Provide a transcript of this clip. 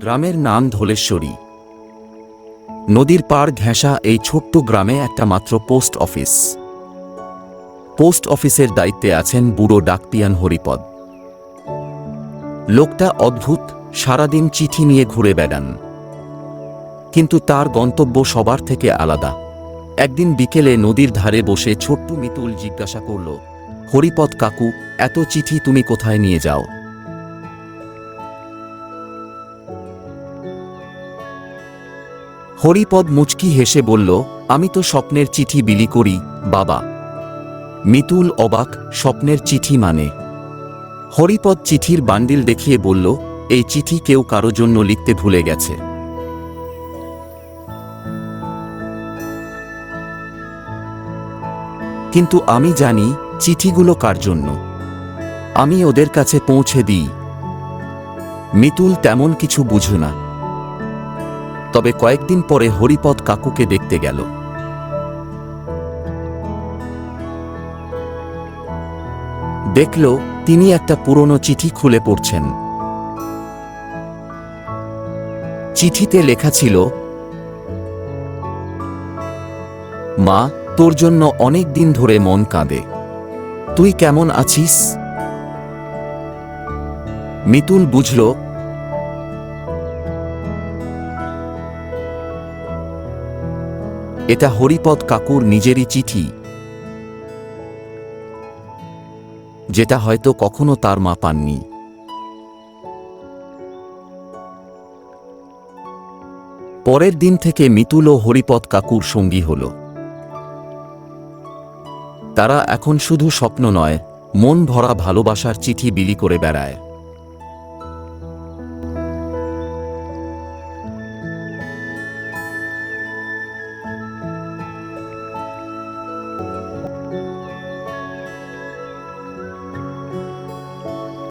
গ্রামের নাম ধলেশ্বরী। নদীর পাড় ঘেঁষা এই ছোট্ট গ্রামে একটা মাত্র পোস্ট অফিস। পোস্ট অফিসের দায়িত্বে আছেন বুড়ো ডাকপিয়ান হরিপদ। লোকটা অদ্ভুত, সারাদিন চিঠি নিয়ে ঘুরে বেড়ান। কিন্তু তার গন্তব্য সবার থেকে আলাদা। একদিন বিকেলে নদীর ধারে বসে ছোট্ট মিতুল জিজ্ঞাসা করল, হরিপদ কাকু, এত চিঠি তুমি কোথায় নিয়ে যাও? হরিপদ মুচকি হেসে বলল, আমি তো স্বপ্নের চিঠি বিলি করি, বাবা। মিতুল অবাক স্বপ্নের চিঠি মানে। হরিপদ চিঠির বান্ডিল দেখিয়ে বলল, এই চিঠি কেউ কারও জন্য লিখতে ভুলে গেছে। কিন্তু আমি জানি চিঠিগুলো কার জন্য। আমি ওদের কাছে পৌঁছে দিই। মিতুল তেমন কিছু বুঝল না। তবে কয়েকদিন পরে হরিপদ কাকুকে দেখতে গেল। দেখল তিনি একটা পুরনো চিঠি খুলে পড়ছেন। চিঠিতে লেখা ছিল, মা, তোর জন্য অনেক দিন ধরে মন কাঁদে। তুই কেমন আছিস? মিতুল বুঝল এটা হরিপদ কাকুর নিজেরই চিঠি। যেটা হয়তো কখনো তার মা পাননি। পরের দিন থেকে মিতুল ও হরিপদ কাকুর সঙ্গী হল। তারা এখন শুধু স্বপ্ন নয়, মন ভরা ভালোবাসার চিঠি বিলি করে বেড়ায়।